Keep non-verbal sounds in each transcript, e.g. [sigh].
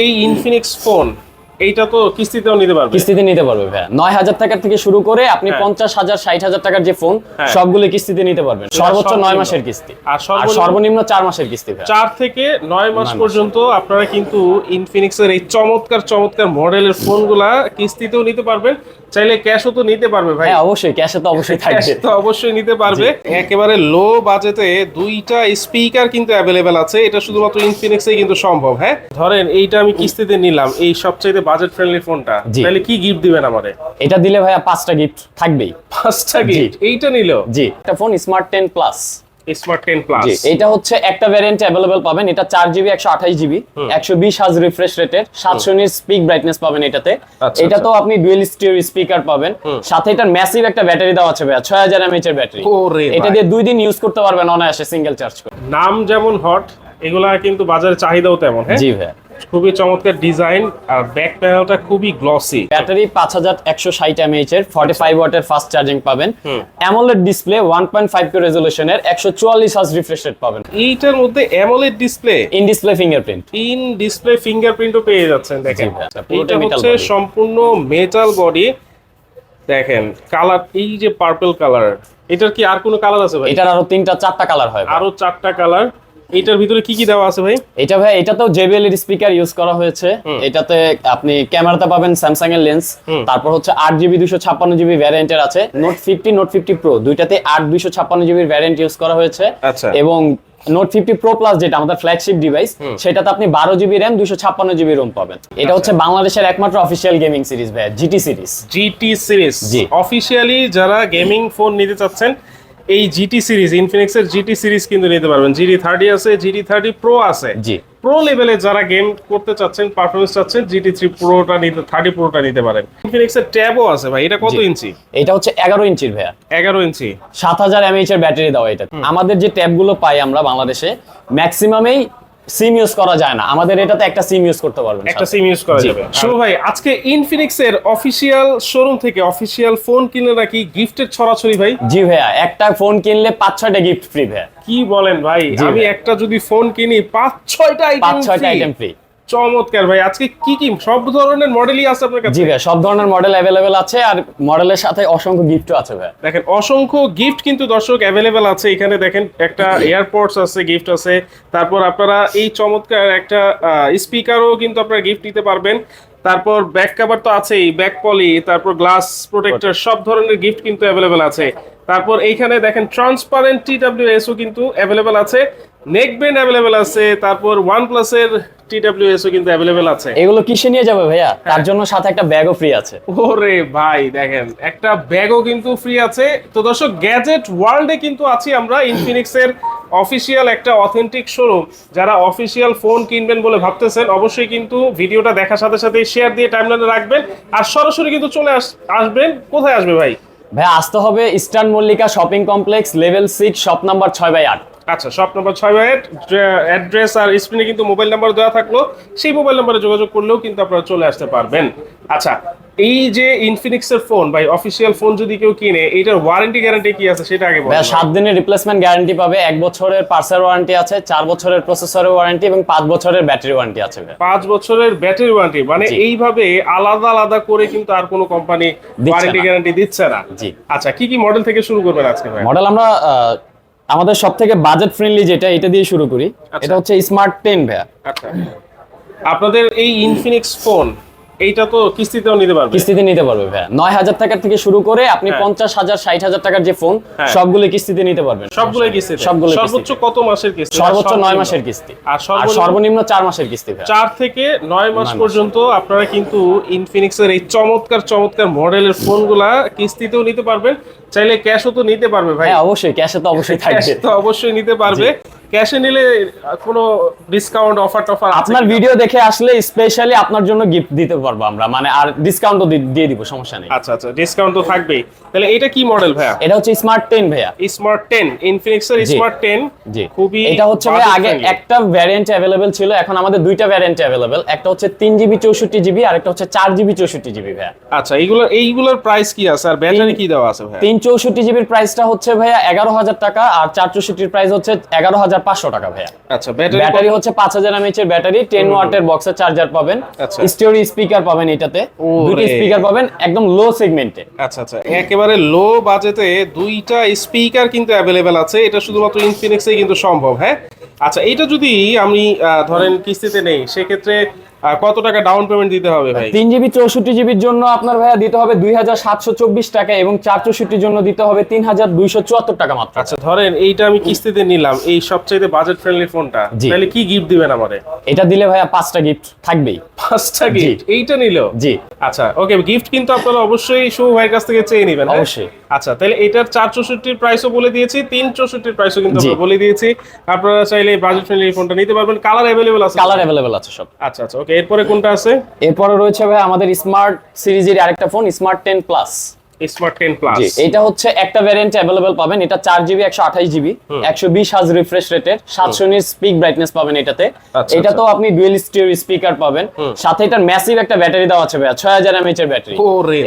এই Infinix phone এইটা তো কিস্তিতেও নিতে পারবে। কিস্তিতে নিতে পারবে ভাইয়া। নয় হাজার টাকা থেকে শুরু করে আপনি হ্যাঁ। পঞ্চাশ হাজার ষাট হাজার টাকার যে ফোন হ্যাঁ। সবগুলো কিস্তিতে নিতে পারবেন। সর্বোচ্চ নয়। মাসের কিস্তি। আর সর্বনিম্ন? চার মাসের কিস্তি চার থেকে নয় মাস পর্যন্ত আপনারা কিন্তু ইনফিনিক্সের এই চমৎকার চমৎকার মডেলের ফোনগুলা কিস্তিতেও নিতে পারবেন। চাইলে ক্যাশও তো নিতে পারবে ভাই। হ্যাঁ অবশ্যই। ক্যাশে তো অবশ্যই থাকবে। তো অবশ্যই নিতে পারবে। একেবারে লো বাজেটে দুইটা স্পিকার কিন্তু অ্যাভেলেবেল আছে। এটা শুধুমাত্র ইনফিনিক্সে কিন্তু সম্ভব হ্যাঁ? ধরেন এইটা আমি কিস্তিতে নিলাম। এই সবচাইতে বাজেট ফ্রেন্ডলি ফোনটা তাহলে কি গিফট দিবেন আমারে এটা দিলে ভাইয়া পাঁচটা গিফট থাকবেই। পাঁচটা গিফট এইটা নিল? জি। একটা phone smart ten plus smart ten plus জি এটা হচ্ছে একটা ভ্যারিয়েন্ট অ্যাভেলেবল পাবেন। এটা চার জিবি একশো আঠাশ জিবি একশো বিশ হাজ রিফ্রেশ রেটের সাতশো নির স্পিক ব্রাইটনেস পাবেন এটাতে। আচ্ছা, এটা তো আপনি ডুয়েল স্টিও স্পিকার পাবেন। সাথে এটার ম্যাসিভ একটা ব্যাটারি দেওয়া আছে ভাইয়া ছয় হাজার এমএইচ এর ব্যাটারি এটা দিয়ে দুই দিন ইউজ করতে পারবেন অনায়াসে সিঙ্গেল চার্জ করে। নাম যেমন হট এগুলা কিন্তু বাজারে চাহিদাও তেমন হ্যাঁ? জি ভাইয়া। খুবই চমৎকার ডিজাইন আর ব্যাক প্যানেলটা খুবই গ্লসি ব্যাটারি পাঁচ হাজার একশো ষাট এমএইচ এর ফর্টি ফাইভ ওয়াটের ফাস্ট চার্জিং পাবেন AMOLED display one point five K রেজলিউশনের একশো চুয়াল্লিশ হাজ রিফ্রেশ রেট পাবেন। এইটার মধ্যে AMOLED display in display fingerprint in display ফিঙ্গারপ্রিন্টও পেয়ে যাচ্ছেন দেখেন। জি এটা হচ্ছে সম্পূর্ণ মেটাল বডি দেখেন কালার এই যে পার্পল কালার এটার কি আর কোনো কালার আছে ভাই? এটার আরও তিনটা চারটা কালার হয় আরও চারটা কালার এটার ভিতরে কি কি দেওয়া আছে ভাই? এটা ভাই এটাতেও JBL এর স্পিকার ইউজ করা হয়েছে। এটাতে আপনি ক্যামেরাতে পাবেন স্যামসাং এর লেন্স তারপর হচ্ছে আট জিবি দুশো ছাপ্পান্ন জিবি ভ্যারিয়েন্টের আছে। Note fifty note fifty pro দুইটাতে আট দুশো ছাপ্পান্ন জিবির ভ্যারিয়েন্ট ইউজ করা হয়েছে। আচ্ছা। এবং নোট ফিফটি প্রো প্লাস যেটা আমাদের ফ্ল্যাগশিপ ডিভাইস সেটাতে আপনি বারো জিবি র্যাম দুশো ছাপ্পান্ন জিবি রোম পাবেন। এটা হচ্ছে বাংলাদেশের একমাত্র অফিসিয়াল গেমিং সিরিজ ভাই জিটি সিরিজ জিটি সিরিজ জি। অফিসিয়ালি যারা গেমিং ফোন নিতে চাচ্ছেন এই জিটি সিরিজ ইনফিনিক্সের জিটি সিরিজ কিন্তু নিতে পারবেন। জিটি থার্টি আছে জিটি থার্টি প্রো আছে। জি। প্রো লেভেলে যারা গেম করতে চাচ্ছেন পারফরমেন্স চাচ্ছেন জিটি থ্রি প্রোটা নিতে থার্টি প্রোটা নিতে পারেন। ইনফিনিক্সের ট্যাবও আছে ভাই এটা কত ইঞ্চি? এটা হচ্ছে এগারো ইঞ্চির ভাইয়া। এগারো ইঞ্চি। সাত হাজার এমএইচ এর ব্যাটারি দেওয়া এটা। আমাদের যে ট্যাবগুলো পাই আমরা বাংলাদেশে ম্যাক্সিমামেই সিম ইউজ করা যায় না। আমাদের এটাতে একটা সিম ইউজ করতে পারবেন একটা সিম ইউজ করা যাবে। শুভ ভাই আজকে ইনফিনিক্স এর অফিসিয়াল শোরুম থেকে অফিসিয়াল ফোন কিনলে নাকি গিফটের ছড়াছড়ি ভাই? জি ভাইয়া একটা ফোন কিনলে পাঁচ ছয়টা গিফট ফ্রি ভাইয়া। কি বলেন ভাই? আমি একটা যদি ফোন কিনি পাঁচ ছয়টা পাঁচ ছয়টা আইটেম ফ্রি চমৎকার ভাই। আজকে কি কি সব ধরনের মডেলই আছে আপনার কাছে? জি ভাইয়া সব ধরনের মডেল অ্যাভেলেবেল আছে আর মডেলের সাথে অসংখ্য গিফটও আছে ভাইয়া দেখেন অসংখ্য গিফট কিন্তু দর্শক অ্যাভেলেবেল আছে। এখানে দেখেন একটা এয়ারপোর্টস আছে গিফট আছে। তারপর আপনারা এই চমৎকার একটা স্পিকারও কিন্তু আপনারা গিফট নিতে পারবেন। তারপর ব্যাক কভার তো আছেই ব্যাক পলি তারপর গ্লাস প্রোটেক্টর সব ধরনের গিফট কিন্তু অ্যাভেলেবেল আছে। তারপর এইখানে দেখেন ট্রান্সপারেন্ট টিডাব্লিউএসও কিন্তু অ্যাভেলেবেল আছে। নেক ব্যান্ড অ্যাভেলেবেল আছে তারপর ওয়ান প্লাসের টিডাব্লিউএসও কিন্তু অ্যাভেলেবেল আছে। এগুলো কিসে নিয়ে যাবে ভাইয়া? তার জন্য সাথে একটা ব্যাগও ফ্রি আছে। ওরে ভাই দেখেন একটা ব্যাগও কিন্তু ফ্রি আছে। তো দর্শক গ্যাজেট ওয়ার্ল্ডে কিন্তু আছি আমরা ইনফিনিক্স এর অফিসিয়াল একটা অথেন্টিক শোরুম যারা অফিসিয়াল ফোন কিনবেন বলে ভাবতেছেন অবশ্যই কিন্তু ভিডিওটা দেখার সাথে সাথে শেয়ার দিয়ে টাইমলাইনে রাখবেন। আর সরাসরি কিন্তু চলে আস আসবেন। কোথায় আসবে ভাই? ভাইয়া আসতে হবে Eastern Mallika shopping complex level six shop number ছয় বাই আট। আচ্ছা শপ নাম্বার ছয় বাই অ্যাড্রেস আর স্ক্রিনে কিন্তু মোবাইল নাম্বার দেওয়া থাকল। সেই মোবাইল নাম্বারে যোগাযোগ করলেও কিন্তু আপনারা চলে আসতে পারবেন। আচ্ছা এই যে ইনফিনিক্সের ফোন ভাই অফিসিয়াল ফোন যদি কেউ কিনে এইটার ওয়ারেন্টি গ্যারান্টি কি আছে সেটা আগে বলুন। ভাইয়া সাত দিনের রিপ্লেসমেন্ট গ্যারান্টি পাবে এক বছরের পার্সেল ওয়ারেন্টি আছে চার বছরের প্রসেসরের ওয়ারেন্টি এবং পাঁচ বছরের ব্যাটারি ওয়ারেন্টি আছে পাঁচ বছরের ব্যাটারি ওয়ারেন্টি মানে এইভাবে আলাদা আলাদা করে কিন্তু আর কোনো কোম্পানি ওয়ারেন্টি গ্যারান্টি দিচ্ছে না। জি। আচ্ছা কি কি মডেল থেকে শুরু করবেন আজকে ভাই মডেল আমরা আমাদের সব থেকে বাজেট ফ্রেন্ডলি যেটা এটা দিয়ে শুরু করি আচ্ছা। এটা হচ্ছে স্মার্ট টেন ভাইয়া আচ্ছা আপনাদের এই ইনফিনিক্স ফোন এইটা তো কিস্তিতেও নিতে পারবে। কিস্তিতে নিতে পারবে ভাইয়া। নয় হাজার টাকা থেকে শুরু করে আপনি হ্যাঁ। পঞ্চাশ হাজার ষাট হাজার টাকার যে ফোন হ্যাঁ। সবগুলো কিস্তিতে নিতে পারবেন। সবগুলোই কিস্তিতে। সবগুলো সর্বোচ্চ কত মাসের কিস্তি? সর্বোচ্চ নয় মাসের কিস্তি। আর সর্বনিম্ন চার মাসের কিস্তি চার থেকে নয় মাস পর্যন্ত আপনারা কিন্তু ইনফিনিক্সের এই চমৎকার চমৎকার মডেলের ফোনগুলা কিস্তিতেও নিতে পারবেন। চাইলে ক্যাশও তো নিতে পারবে ভাই। হ্যাঁ অবশ্যই। ক্যাশে তো অবশ্যই থাকবে। তো অবশ্যই নিতে পারবে। ক্যাশে নিলে কোনো ডিসকাউন্ট অফার টফার আপনার ভিডিও দেখে আসলে স্পেশালি আপনার জন্য গিফট দিতে পারব আমরা। মানে আর ডিসকাউন্টও দিয়ে দিব সমস্যা নেই। আচ্ছা আচ্ছা ডিসকাউন্ট তো থাকবেই। তাহলে এটা কি মডেল ভাইয়া? এটা হচ্ছে স্মার্ট টেন ভাইয়া। স্মার্ট টেন ইনফিনিক্সের জি। স্মার্ট টেন জি। খুবই এটা হচ্ছে ভাই আগে একটা ভ্যারিয়েন্ট অ্যাভেলেবেল ছিল এখন আমাদের দুইটা ভ্যারিয়েন্ট অ্যাভেলেবেল একটা হচ্ছে তিন জিবি চৌষট্টি জিবি আর একটা হচ্ছে চার জিবি চৌষট্টি জিবি ভাইয়া। আচ্ছা এইগুলো এইগুলোর প্রাইস কি আছে? আর ব্যাটারি কি দেওয়া আছে ভাইয়া? তিন চৌষট্টি জিবির প্রাইসটা হচ্ছে ভাইয়া এগারো হাজার টাকা আর চার চৌষট্টির প্রাইস হচ্ছে এগারো হাজার হাজার পাঁচশো টাকা ভাইয়া। আচ্ছা ব্যাটারি ব্যাটারি হচ্ছে পাঁচ হাজার এমএইচ এর ব্যাটারি টেন ওয়াটের বক্সের চার্জার পাবেন। আচ্ছা। স্টোরি স্পিকার পাবেন এটাতে। দুটি স্পিকার পাবেন একদম লো সেগমেন্টে আচ্ছা আচ্ছা একেবারে লো বাজেটে দুইটা স্পিকার কিন্তু অ্যাভেলেবেল আছে। এটা শুধুমাত্র ইনফিনিক্সেই কিন্তু সম্ভব হ্যাঁ? আচ্ছা এটা যদি আমি ধরেন কিস্তিতে নেই সেক্ষেত্রে আহ, কত টাকা ডাউন পেমেন্ট দিতে হবে ভাই? তিন জিবি চৌষট্টি জিবির জন্য আপনার ভাইয়া দিতে হবে দুই হাজার সাতশো চব্বিশ টাকা এবং চার চৌষট্টির জন্য দিতে হবে তিন হাজার দুইশো চুয়াত্তর টাকা মাত্র। আচ্ছা ধরেন এইটা আমি কিস্তিতে নিলাম এই সবচেয়ে বাজেট ফ্রেন্ডলি ফোনটা তাহলে কি গিফট দিবেন আমারে? এটা দিলে ভাইয়া পাঁচটা গিফট থাকবেই। পাঁচটা গিফট এইটা নিলো? জি। আচ্ছা ওকে গিফট কিন্তু আপনারা অবশ্যই শুভ ভাইয়ের কাছ থেকে চেয়ে নেবেন হ্যাঁ? অবশ্যই। আচ্ছা তাহলে এটার চার চৌষট্টির প্রাইসও বলে দিয়েছি তিন চৌষট্টির প্রাইসও কিন্তু আমরা বলে দিয়েছি। আপনারা চাইলে বাজেট ফ্রেন্ডলি ফোনটা নিতে পারবেন কালার অ্যাভেলেবল আছে কালার অ্যাভেলেবেল আছে সব। আচ্ছা আচ্ছা ওকে এরপরে কোনটা আছে? এরপরে রয়েছে ভাই আমাদের স্মার্ট সিরিজের আরেকটা phone smart ten plus. Smart ten plus. জি এটা হচ্ছে একটা ভ্যারিয়েন্ট অ্যাভেলেবেল পাবেন এটা চার জিবি একশো আঠাশ জিবি একশো বিশ হাজ রিফ্রেশ রেটের সাতশো নির স্পিক ব্রাইটনেস পাবেন এটাতে। আচ্ছা, এটা তো আপনি ডুয়েল স্টিওর স্পিকার পাবেন। সাথে এটার ম্যাসিভ একটা ব্যাটারি দেওয়া আছে ভাই ছয় হাজার এমএইচ এর ব্যাটারি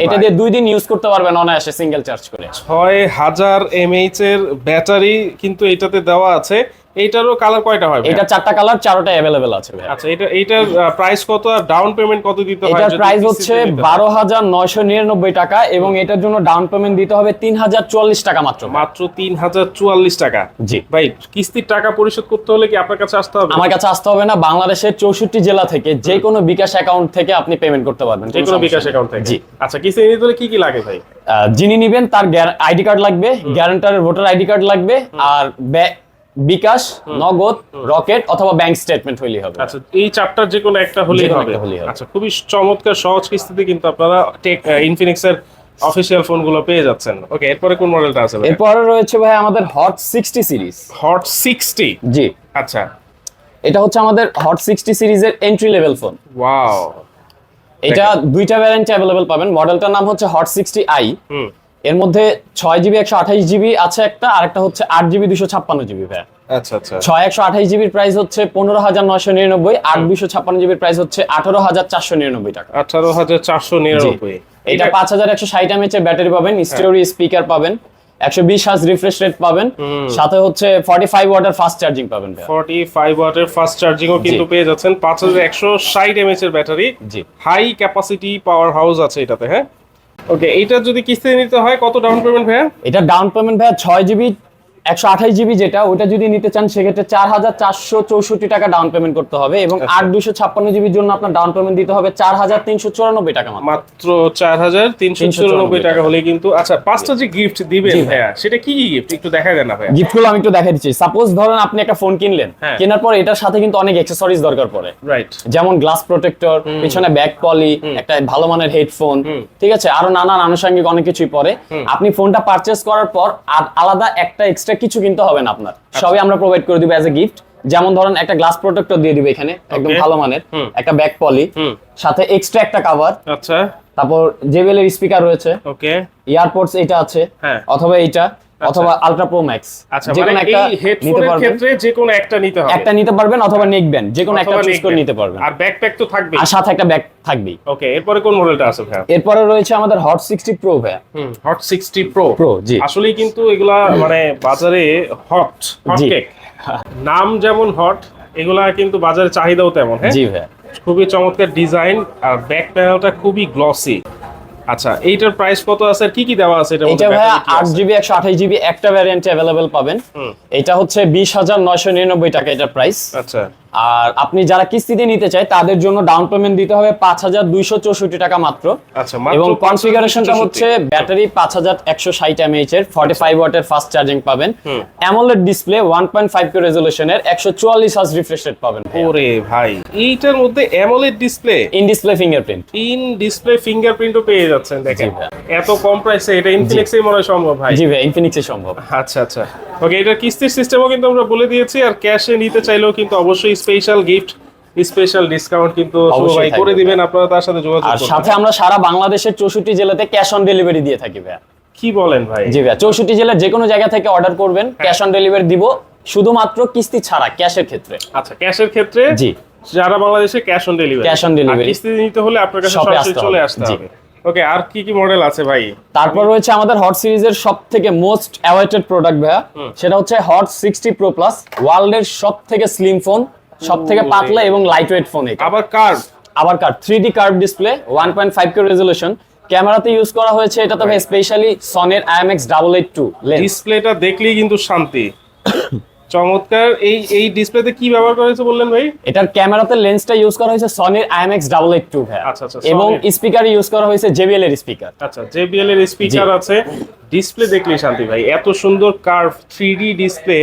এটা দিয়ে দুই দিন ইউজ করতে পারবেন অনায়াসে সিঙ্গেল চার্জ করে। ছয় হাজার এমএইচ এর ব্যাটারি কিন্তু এটাতে দেওয়া আছে। এইটারও কালার কয়টা হয়? এটা চারটা কালার চারোটা অ্যাভেলেবেল আছে আচ্ছা এটা এইটার প্রাইস কত আর ডাউন পেমেন্ট কত দিতে হয় এটার প্রাইস হচ্ছে নিতে হয়? বারো হাজার নয়শো নিরানব্বই টাকা এবং এটার জন্য ডাউন পেমেন্ট দিতে হবে তিন হাজার চুয়াল্লিশ টাকা মাত্র মাত্র তিন হাজার চুয়াল্লিশ টাকা? জি। ভাই কিস্তির টাকা পরিশোধ করতে হলে কি আপনার কাছে আসতে হবে? আমার কাছে আসতে হবে না বাংলাদেশের চৌষট্টি জেলা থেকে যে কোনো বিকাশ অ্যাকাউন্ট থেকে আপনি পেমেন্ট করতে পারবেন যে কোনো বিকাশ অ্যাকাউন্ট থেকে? জি। আচ্ছা কিস্তি নিতে হলে কি কি লাগে ভাই? যিনি নিবেন তার আইডি কার্ড লাগবে গ্যারান্টারের ভোটার আইডি কার্ড লাগবে আর বিকাশ নগদ রকেট অথবা ব্যাংক স্টেটমেন্ট হইলেই হবে। আচ্ছা এই চারটার যে কোনো একটা হলেই হবে। আচ্ছা খুবই চমৎকার সহজ কিস্তিতে কিন্তু আপনারা টেক ইনফিনিক্সের অফিসিয়াল ফোনগুলো পেয়ে যাচ্ছেন। ওকে এরপরে কোন মডেলটা আছে এরপরে রয়েছে ভাই আমাদের hot sixty series hot sixty জি। আচ্ছা। এটা হচ্ছে আমাদের হট সিক্সটি সিরিজের এন্ট্রি লেভেল ফোন ওয়াও এটা দুইটা ভ্যারিয়েন্ট অ্যাভেলেবল পাবেন। মডেলটার নাম হচ্ছে হট সিক্সটি আই হুম। এর মধ্যে ছয় জিবি একশো আঠাইশ জিবি আছে একটা আর একটা হচ্ছে আট জিবি দুশো ছাপ্পান্ন জিবি ভাই আচ্ছা আচ্ছা। ছয় একশো আঠাইশ জিবির প্রাইস হচ্ছে পনেরো হাজার নয়শো নিরানব্বই আট দুশো ছাপ্পান্ন জিবির প্রাইস হচ্ছে আঠারো হাজার চারশো নিরানব্বই টাকা। আঠারো হাজার চারশো নিরানব্বই। এটা পাঁচ হাজার একশো ষাট এমএচ এর ব্যাটারি পাবেন স্টোরি স্পিকার পাবেন একশো বিশ হাজ রিফ্রেশ রেট পাবেন সাথে হচ্ছে forty five watt fast charging পাবেন। ফর্টি ফাইভ ওয়াটের ফাস্ট চার্জিংও কিন্তু পেয়ে যাচ্ছেন পাঁচ হাজার একশো ষাট এমএচ এর battery high capacity power house আছে এটাতে হ্যাঁ? ওকে এটা যদি কিস্তিতে নিতে হয়, কত ডাউন পেমেন্ট ভাইয়া? এটা ডাউন পেমেন্ট ভাইয়া ছয় জিবি একশো আঠাশ জিবি যেটা ওটা যদি নিতে চান সেক্ষেত্রে চার হাজার চারশো চৌষট্টি টাকা ডাউন পেমেন্ট করতে হবে এবং আচ্ছা। আট দুশো ছাপ্পান্ন জিবির জন্য আপনার ডাউন পেমেন্ট দিতে হবে চার হাজার তিনশো চুরানব্বই টাকা মাত্র। চার হাজার তিনশো চুরানব্বই টাকা হলে কিন্তু আচ্ছা পাঁচটা যে গিফট দিবেন ভাইয়া সেটা কি কি গিফট একটু দেখা দেন ভাইয়া। গিফটগুলো আমি একটু দেখাই দিচ্ছি। সাপোজ ধরেন আপনি একটা ফোন কিনলেন। হ্যাঁ। কেনার পর এটার সাথে কিন্তু অনেক অ্যাক্সেসরিজ দরকার পড়ে। রাইট যেমন গ্লাস প্রোটেক্টর পিছনে ব্যাক পলি একটা ভালো মানের হেডফোন ঠিক আছে? আরও নানান আনুষঙ্গিক অনেক কিছুই পরে আপনি ফোনটা পারচেস করার পর আলাদা একটা এক্সট্রা কিছু কিনতে হবে না আপনার। আচ্ছা। সবই আমরা প্রোভাইড করে দিব অ্যাজ এ গিফট যেমন ধরেন একটা গ্লাস প্রোটেক্টর দিয়ে দিবে এখানে একদম ভালো মানের। একটা ব্যাক পলি সাথে এক্সট্রা একটা কভার আচ্ছা। তারপর জেবেলের স্পিকার রয়েছে। ওকে ইয়ারপোর্টস এটা আছে। হ্যাঁ। অথবা এইটা। অথবা আলট্রা প্রো ম্যাক্স আচ্ছা মানে একটা এই হেডফোনের ক্ষেত্রে যে কোনো একটা নিতে হবে। একটা নিতে পারবেন অথবা নেক ব্যান্ড যে কোনো একটা চুজ করে নিতে পারবেন। আর ব্যাকপ্যাক তো থাকবে আর সাথে একটা ব্যাগ থাকবেই। ওকে এরপরে কোন মডেলটা আছে ভাইয়া? এরপরে রয়েছে আমাদের হট সিক্সটি প্রো ভাইয়া। হট সিক্সটি প্রো প্রো জি। আসলেই কিন্তু এগুলা মানে বাজারে হট হট কেক নাম যেমন হট এগুলা কিন্তু বাজারে চাহিদাও তেমন হ্যাঁ? জি ভাইয়া। খুবই চমৎকার ডিজাইন আর ব্যাক প্যানেলটা খুবই গ্লসি আচ্ছা এইটার প্রাইস কত আছে কি কি দেওয়া আছে? এটা এটা কি আট জিবি একশো আঠাশ জিবি একটা ভ্যারিয়েন্টে অ্যাভেলেবেল পাবেন। এটা হচ্ছে বিশ হাজার নয়শো নিরানব্বই টাকা এটার প্রাইস আচ্ছা। আর আপনি যারা কিস্তিতে নিতে চায় তাদের জন্য ডাউন পেমেন্ট দিতে হবে পাঁচ হাজার দুইশো চৌষট্টি টাকা মাত্র। আচ্ছা এবং কনফিগারেশনটা হচ্ছে ব্যাটারি পাঁচ হাজার একশো ষাট এমএইচ এর ফর্টি ফাইভ ওয়াটের ফাস্ট চার্জিং পাবেন AMOLED display one point five K রেজলিউশনের একশো চুয়াল্লিশ হাজ রিফ্রেশ রেট পাবেন। ওরে ভাই এইটার মধ্যে AMOLED display in display fingerprint in display ফিঙ্গারপ্রিন্টও পেয়ে যাচ্ছেন দেখেন। এত কম প্রাইসে এটা ইনফিনিক্সেই মনে হয় সম্ভব ভাই। জি ভাই ইনফিনিক্সে সম্ভব। আচ্ছা আচ্ছা। ওকে এটা কিস্তির সিস্টেমও কিন্তু আমরা বলে দিয়েছি আর ক্যাশে নিতে চাইলেও কিন্তু অবশ্যই স্পেশাল গিফট স্পেশাল ডিসকাউন্ট কিন্তু ভাই করে দিবেন আপনারা তার সাথে যোগাযোগ আর সাথে আমরা সারা বাংলাদেশের চৌষট্টি জেলাতে ক্যাশ অন ডেলিভারি দিয়ে থাকি ভাইয়া। কি বলেন ভাই? জি ভাইয়া চৌষট্টি জেলার যে কোনো জায়গা থেকে অর্ডার করবেন। ক্যাশ অন ডেলিভারি দিব শুধুমাত্র কিস্তি ছাড়া ক্যাশের ক্ষেত্রে। আচ্ছা ক্যাশের ক্ষেত্রে জি। যারা বাংলাদেশে cash on delivery cash on delivery। কিস্তি নিতে হলে আপনার কাছে সরাসরি চলে আসতে হবে। ওকে আর কি কি মডেল আছে ভাই? তারপর রয়েছে আমাদের হট সিরিজের সব থেকে মোস্ট অ্যাওয়েটেড প্রোডাক্ট ভাইয়া সেটা হচ্ছে হট সিক্সটি প্রো প্লাস ওয়ার্ল্ডের সব থেকে স্লিম ফোন সব থেকে পাতলা এবং লাইট ওয়েট ফোন এটা। আবার কার্ড আবার কার three D curve display one point five K resolution ক্যামেরাতে ইউজ করা হয়েছে এটা তবে স্পেশালি সনের আইএমএক্স ডাবল এইট টু ডিসপ্লেটা দেখলেই কিন্তু শান্তি। [coughs] চমৎকার। এই এই ডিসপ্লেতে কি ব্যবহার করা হয়েছে বললেন ভাই? এটার ক্যামেরাতে লেন্সটা ইউজ করা হয়েছে সনির এইট টু ভাই আচ্ছা, আচ্ছা, এবং স্পিকার ইউজ করা হয়েছে জেবিএল এর স্পিকার আচ্ছা জেবিএল এর স্পিকার আছে। ডিসপ্লে দেখলেই শান্তি ভাই। এত সুন্দর কার্ভ থ্রি ডি ডিসপ্লে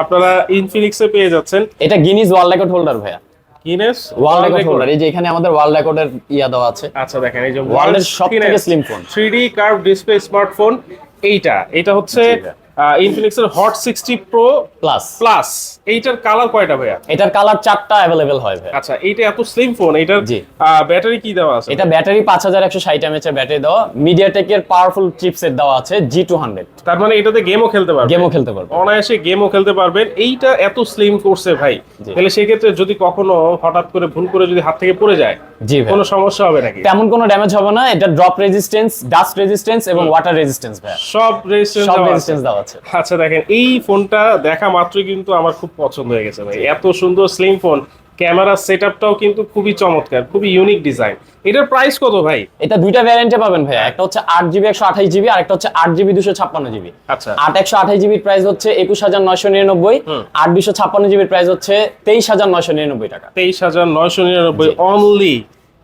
আপনারা ইনফিনিক্সে পেয়ে যাচ্ছেন। এটা গিনিস ওয়ার্ল্ড রেকর্ড হোল্ডার ভাইয়া। গিনেস ওয়ার্ল্ড রেকর্ড হোল্ডার এই যে এখানে আমাদের ওয়ার্ল্ড রেকর্ডের ইয়া দেওয়া আছে। আচ্ছা দেখেন এই যে ওয়ার্ল্ডের সবথেকে phone। Three D curve display smartphone এইটা। এটা হচ্ছে। ইনফিনিক্সের hot sixty pro plus plus এইটার কালার কয়টা ভাইয়া? এটার কালার চারটা হয় ভাই আচ্ছা এইটা এত স্লিম ফোন এটার ব্যাটারি কি দেওয়া আছে? এটা ব্যাটারি এর ব্যাটারি দেওয়া। মিডিয়াটেকের পাওয়ারফুল চিপসেট দেওয়া আছে জি টু হান্ড্রেড তার মানে এটাতে গেমও খেলতে পারবে। গেমও খেলতে পারব। অনায়াসে গেমও খেলতে পারবেন। এইটা এত স্লিম করছে ভাই। তাহলে সেক্ষেত্রে যদি কখনো হঠাৎ করে ভুল করে যদি হাত থেকে পড়ে যায় জি কোনো সমস্যা হবে নাকি? তেমন কোনো ড্যামেজ হবে না। এটা ড্রপ রেজিস্ট্যান্স ডাস্ট রেজিস্ট্যান্স এবং ওয়াটার রেজিস্ট্যান্স ভাই সব রেজিস্ট্রেশন সব রেজিস্ট্যান্স দেওয়া আছে আচ্ছা দেখেন এই ফোনটা দেখা মাত্রই কিন্তু আমার খুব পছন্দ হয়ে গেছে ভাই। এত সুন্দর স্লিম ফোন ক্যামেরা সেটআপটাও কিন্তু খুবই চমৎকার খুবই ইউনিক ডিজাইন এটার প্রাইস কত ভাই? এটা দুইটা ভ্যারিয়েন্টে পাবেন ভাই একটা হচ্ছে আট জিবি একশো আঠাশ জিবি আর একটা হচ্ছে আট জিবি দুশো ছাপ্পান্ন জিবি আচ্ছা। আট একশো আঠাশ জিবির প্রাইস হচ্ছে একুশ হাজার নয়শো নিরানব্বই আট দুশো ছাপ্পান্ন জিবির প্রাইস হচ্ছে তেইশ হাজার নয়শো নিরানব্বই টাকা। তেইশ হাজার নয়শো নিরানব্বই অনলি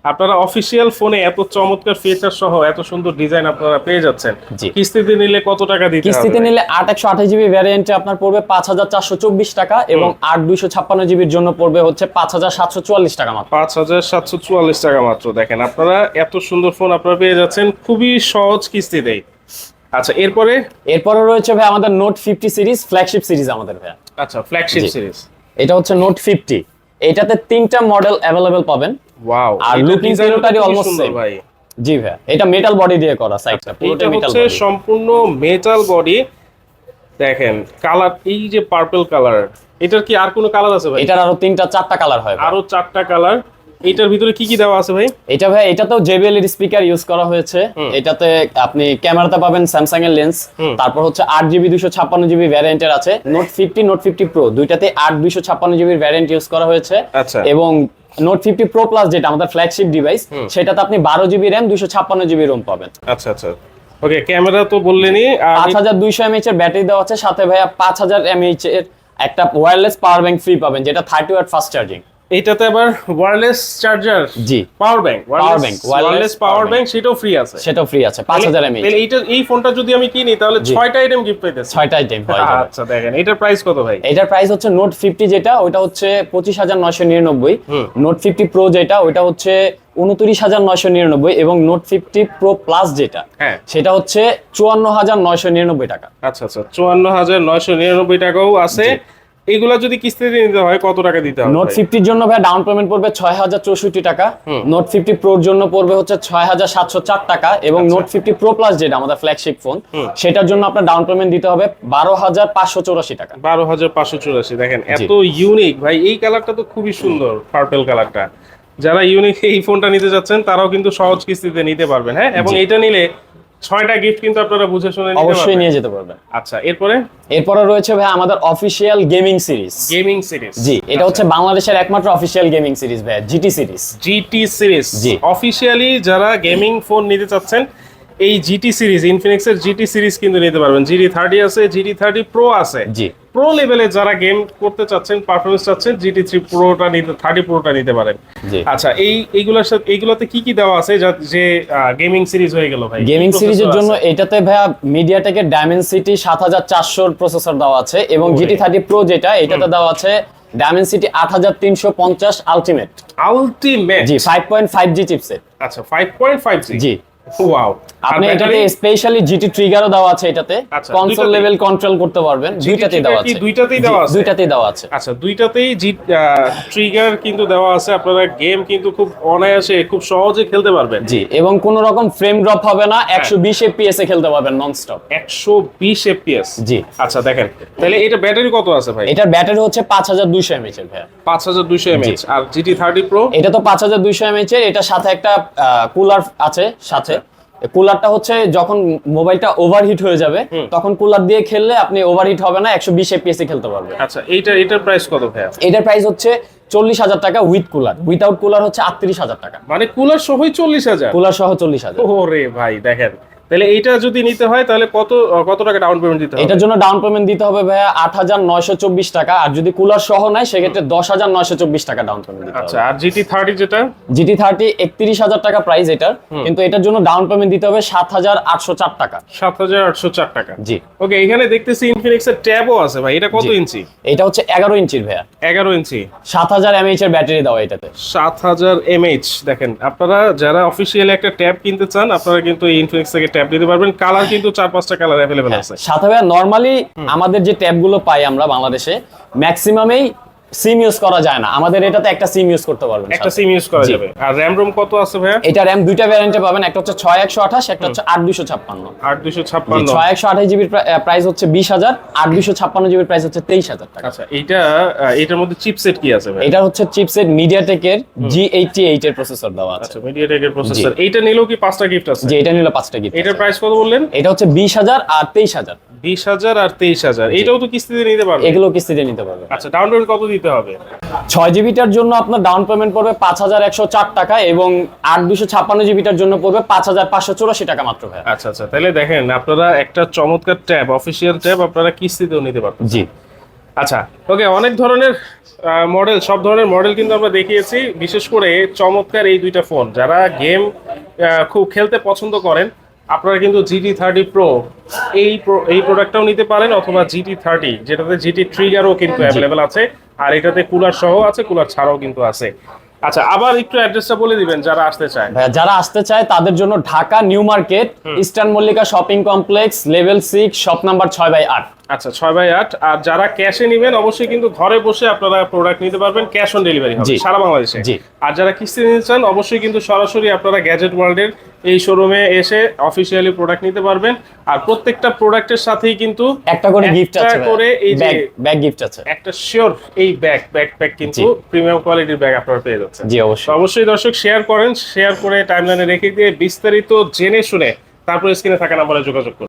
আপনারা অফিসিয়াল ফোনে এত চমৎকার ফিচার সহ এত সুন্দর ডিজাইন আপনারা পেয়ে যাচ্ছেন। কিস্তিতে নিলে কত টাকা দিতে কিস্তিতে নিলে আট একশো আঠাশ জিবি ভ্যারিয়েন্টে আপনার পড়বে পাঁচ হাজার চারশো চব্বিশ টাকা এবং আট দুইশো ছাপ্পান্ন জিবির জন্য পড়বে হচ্ছে পাঁচ হাজার সাতশো চুয়াল্লিশ টাকা মাত্র। পাঁচ হাজার সাতশো চুয়াল্লিশ টাকা মাত্র। দেখেন আপনারা এত সুন্দর ফোন আপনারা পেয়ে যাচ্ছেন খুবই সহজ কিস্তি কিস্তিতেই। আচ্ছা এরপরে? এরপরে রয়েছে ভাই আমাদের note fifty series flagship series আমাদের ভাই আচ্ছা ফ্ল্যাগশিপ সিরিজ এটা হচ্ছে নোট ফিফটি এটাতে তিনটা মডেল अवेलेबल পাবেন। ওয়াও আর লুকিং জিরোটারই অলমোস্ট সেম ভাই। জি ভাই এটা মেটাল বডি দিয়ে করা সাইডটা পুরোটা মেটাল হচ্ছে সম্পূর্ণ মেটাল বডি দেখেন কালার এই যে পার্পল কালার এটার কি আর কোনো কালার আছে ভাই? এটার আরও তিনটা চারটা কালার হয় আরও চারটা কালার এইটার ভিতরে কি কি দেওয়া আছে ভাই? এটা ভাই এটাতেও JBL এর স্পিকার ইউজ করা হয়েছে। এটাতে আপনি ক্যামেরাতে পাবেন স্যামসাং এর লেন্স তারপর হচ্ছে আট জিবি দুশো ছাপ্পান্ন জিবি ভ্যারিয়েন্টের আছে। Note fifty note fifty pro দুইটাতে আট দুশো ছাপ্পান্ন জিবির ভ্যারিয়েন্ট ইউজ করা হয়েছে। আচ্ছা। এবং নোট ফিফটি প্রো প্লাস যেটা আমাদের ফ্ল্যাগশিপ ডিভাইস সেটাতে আপনি বারো জিবি র্যাম দুশো ছাপ্পান্ন জিবি রোম পাবেন। আচ্ছা আচ্ছা। ওকে ক্যামেরা তো বললেনই আর পাঁচ হাজার দুইশো এমএইচ এর ব্যাটারি দেওয়া আছে সাথে ভাইয়া পাঁচ হাজার এমএইচ এর একটা ওয়্যারলেস পাওয়ার ব্যাংক ফ্রি পাবেন যেটা থার্টি ওয়াট ফাস্ট চার্জিং এইটাতে আবার ওয়্যারলেস চার্জার জি। Power bank bank, wireless wireless power. Bank সেটাও ফ্রি আছে। সেটাও ফ্রি আছে পাঁচ হাজার এমএইচ তাহলে এইটা এই ফোনটা যদি আমি কিনি তাহলে জি। ছয়টা আইটেম গিফট পাইতেছি। ছয়টা আইটেম হয়। আচ্ছা দেখেন এটার প্রাইস কত ভাই? এটার প্রাইস হচ্ছে নোট ফিফটি যেটা ওইটা হচ্ছে পঁচিশ হাজার নয়শো নিরানব্বই। নোট ফিফটি প্রো যেটা ওইটা হচ্ছে উনত্রিশ হাজার নয়শো নিরানব্বই এবং নোট ফিফটি প্রো প্লাস যেটা হ্যাঁ। সেটা হচ্ছে চুয়ান্ন হাজার নয়শো নিরানব্বই টাকা। আচ্ছা আচ্ছা চুয়ান্ন হাজার নয়শো নিরানব্বই টাকাও আছে। এগুলা যদি কিস্তিতে নিতে হয় কত টাকা দিতে হবে? নোট ফিফটির জন্য ভাই ডাউন পেমেন্ট পড়বে ছয় হাজার চৌষট্টি টাকা। নোট ফিফটি প্রোর জন্য পড়বে হচ্ছে ছয় হাজার সাতশো চার টাকা এবং। নোট ফিফটি প্রো প্লাস যেটা আমাদের ফ্ল্যাগশিপ ফোন সেটার জন্য আপনার ডাউন পেমেন্ট দিতে হবে বারো হাজার পাঁচশো চৌরাশি টাকা। বারো হাজার পাঁচশো চুরাশি দেখেন এত ইউনিক ভাই এই কালারটা তো খুবই সুন্দর পার্পল কালারটা যারা ইউনিক এই ফোনটা নিতে যাচ্ছেন তারাও কিন্তু সহজ কিস্তিতে নিতে পারবেন হ্যাঁ? এবং এটা নিলে ছয়টা গিফট কিন্তু আপনারা বুঝে শুনে নিতে অবশ্যই নিয়ে যেতে পারবেন। আচ্ছা এরপরে? এরপরে রয়েছে ভাই আমাদের official gaming series gaming series জি এটা হচ্ছে বাংলাদেশের একমাত্র অফিসিয়াল গেমিং সিরিজ ভাই জিটি সিরিজ জিটি সিরিজ জি। অফিসিয়ালি যারা গেমিং ফোন নিতে চাচ্ছেন এই জিটি সিরিজ ইনফিনিক্সের জিটি সিরিজ কিন্তু নিতে পারবেন। জিটি থার্টি আছে জিটি থার্টি প্রো আছে। জি। প্রো লেভেলে যারা গেম করতে চাচ্ছেন পারফরমেন্স চাচ্ছেন জিটি থ্রি প্রোটা নিতে থার্টি প্রোটা নিতে পারেন। আচ্ছা এই এইগুলোর সাথে এইগুলোতে কি কি দেওয়া আছে যা- গেমিং সিরিজ হয়ে গেল ভাই? গেমিং সিরিজের জন্য এটাতে ভাইয়া মিডিয়াটেকের ডায়মেনসিটি সাত হাজার চারশোর প্রসেসর দেওয়া আছে এবং জিটি থার্টি প্রো যেটা এটাতে দেওয়া আছে ডায়মেনসিটি আট হাজার তিনশো পঞ্চাশ ultimate ultimate G five point five G chipset আচ্ছা 5.5 জি। ওয়াও আপনি এটাতে স্পেশালি জিটি ট্রিগারও দেওয়া আছে এটাতে। কনসোল? লেভেল কন্ট্রোল করতে পারবেন। দুইটাতেই দেওয়া আছে। দুইটাতেই দেওয়া আছে? দুইটাতেই দেওয়া আছে। আচ্ছা দুইটাতেই জি ট্রিগার কিন্তু দেওয়া আছে। আপনারা গেম কিন্তু খুব অনায়াসে খুব সহজে খেলতে পারবেন। জি এবং কোন রকম ফ্রেম ড্রপ হবে না একশো বিশ এফপিএস এ খেলতে পারবেন নন স্টপ একশো বিশ এফপিএস জি। আচ্ছা দেখেন। তাহলে এটা ব্যাটারি কত আছে ভাই? এটার ব্যাটারি হচ্ছে পাঁচ হাজার দুইশো এমএচ এর হাজার দুইশো এমএচ আর জিটি থার্টি প্রো এটা তো পাঁচ হাজার দুইশো এমএচ এর এটার সাথে একটা কুলার আছে সাথে। কুলারটা হচ্ছে যখন মোবাইলটা ওভারহিট হয়ে যাবে তখন কুলার দিয়ে খেললে আপনি ওভারহিট হবে না একশো বিশ এ খেলতে পারবেন আচ্ছা এইটা এটার প্রাইস কত ভাইয়া? এটার প্রাইস হচ্ছে চল্লিশ হাজার টাকা উইথ কুলার। উইথাউট কুলার হচ্ছে আটত্রিশ হাজার টাকা। মানে কুলার সহই চল্লিশ হাজার? কুলার সহ চল্লিশ হাজার। ওরে ভাই দেখেন। তাহলে এইটা যদি নিতে হয় তাহলে কত কত টাকা ডাউন পেমেন্ট দিতে হবে? এটার জন্য ডাউন পেমেন্ট দিতে হবে ভাইয়া আট হাজার নয়শো চব্বিশ টাকা আর যদি কুলার সহ নেয় সেক্ষেত্রে দশ হাজার নয়শো চব্বিশ টাকা ডাউন পেমেন্ট দিতে আচ্ছা আর জিটি থার্টি যেটা? জিটি থার্টি একত্রিশ হাজার টাকা প্রাইস এটার কিন্তু এটার জন্য ডাউন পেমেন্ট দিতে হবে সাত হাজার আটশো চার টাকা। সাত হাজার আটশো চার টাকা। জি। ওকে এখানে দেখতেছি ইনফিনিক্স এর ট্যাবও আছে ভাই এটা কত ইঞ্চি? এটা হচ্ছে এগারো ইঞ্চির ভাইয়া। এগারো ইঞ্চি। সাত হাজার এমএইচ এর ব্যাটারি দেওয়া এটাতে। সাত হাজার এমএইচ দেখেন আপনারা যারা অফিসিয়ালি একটা ট্যাব কিনতে চান আপনারা কিন্তু ইনফিনিক্স থেকে ট্যাব নিতে পারবেন। কালার কিন্তু চার পাঁচটা কালার অ্যাভেলেবেল আছে। সাথে নরমালি আমাদের যে ট্যাবগুলো পাই আমরা বাংলাদেশে ম্যাক্সিমামেই সিম ইউজ করা যায় না। আমাদের এটাতে একটা সিম ইউজ করতে পারবেন একটা সিম ইউজ করা যাবে। আর র্যাম রোম কত আছে ভাইয়া? এটা র্যাম দুইটা ভ্যারিয়েন্টে পাবেন। একটা হচ্ছে ছয় একশো আঠাশ একটা হচ্ছে আট দুশো ছাপ্পান্ন। আট দুশো ছাপ্পান্ন। ছয় একশো আঠাশ জিবির প্রাইস হচ্ছে বিশ হাজার আট দুশো ছাপ্পান্ন জিবির প্রাইস হচ্ছে তেইশ হাজার টাকা। আচ্ছা আহ, এটার মধ্যে চিপসেট কি আছে ভাই এটা হচ্ছে চিপসেট মিডিয়াটেকের জি এইটটি এইট এর প্রসেসর দেওয়া আছে। আচ্ছা মিডিয়াটেকের প্রসেসর এইটা নিলেও কি পাঁচটা গিফট আছে? যে এটা নিল পাঁচটা গিফট এটার প্রাইস কত বললেন? এটা হচ্ছে বিশ হাজার আর তেইশ হাজার। বিশ হাজার আর তেইশ হাজার। এইটাও তো কিস্তিতে নিতে পারবে? এগুলো কিস্তিতে নিতে পারবে। আচ্ছা ডাউন পেমেন্ট কত দিতে হবে। ছয় জিবিটার জন্য আপনার ডাউন পেমেন্ট পড়বে পাঁচ হাজার একশো চার টাকা এবং আট দুশো ছাপ্পান্ন জিবিটার জন্য পড়বে পাঁচ হাজার পাঁচশো চুরাশি টাকা মাত্র ভাই আচ্ছা আচ্ছা। তাহলে দেখেন আপনারা একটা চমৎকার ট্যাব অফিসিয়াল ট্যাব আপনারা কিস্তিতেও নিতে পারবেন। জি। আচ্ছা ওকে অনেক ধরনের মডেল সব ধরনের মডেল কিন্তু আমরা দেখিয়েছি। বিশেষ করে চমৎকার এই দুইটা ফোন যারা গেম খুব খেলতে পছন্দ করেন আপনারা কিন্তু জিটি থার্টি প্রো এই এই প্রোডাক্টটাও নিতে পারেন অথবা জিটি থার্টি যেটাতে জিটি ট্রিগারও কিন্তু অ্যাভেলেবেল আছে। আর এটাতে কুলার সহ আছে কুলার ছাড়াও কিন্তু আছে। আচ্ছা আবার একটু অ্যাড্রেসটা বলে দিবেন যারা আসতে চায়। যারা আসতে চায় তাদের জন্য Dhaka New Market Eastern Mallika shopping complex level six shop number ছয় বাই আট। আচ্ছা ছয় বাই আট। আর যারা ক্যাশে নেবেন অবশ্যই কিন্তু ঘরে বসে আপনারা প্রোডাক্ট নিতে পারবেন ক্যাশ অন ডেলিভারি হবে সারা বাংলাদেশে। জি। আর যারা কিস্তি নিতে চান অবশ্যই কিন্তু সরাসরি আপনারা গ্যাজেট ওয়ার্ল্ডের এই শোরুমে এসে অফিসিয়ালি প্রোডাক্ট নিতে পারবেন। আর প্রত্যেকটা প্রোডাক্টের সাথেই কিন্তু একটা করে গিফট একটা আছে করে এই যে ব্যাগ ব্যাগ গিফট আছে। একটা শিওর এই ব্যাগ ব্যাকপ্যাক কিন্তু প্রিমিয়াম কোয়ালিটির ব্যাগ আপনারা পেয়ে যাচ্ছেন। জি অবশ্যই। অবশ্যই দর্শক শেয়ার করেন শেয়ার করে টাইমলাইনে রেখে দিয়ে বিস্তারিত জেনে শুনে তারপর স্ক্রিনে থাকা নাম্বারে যোগাযোগ করুন।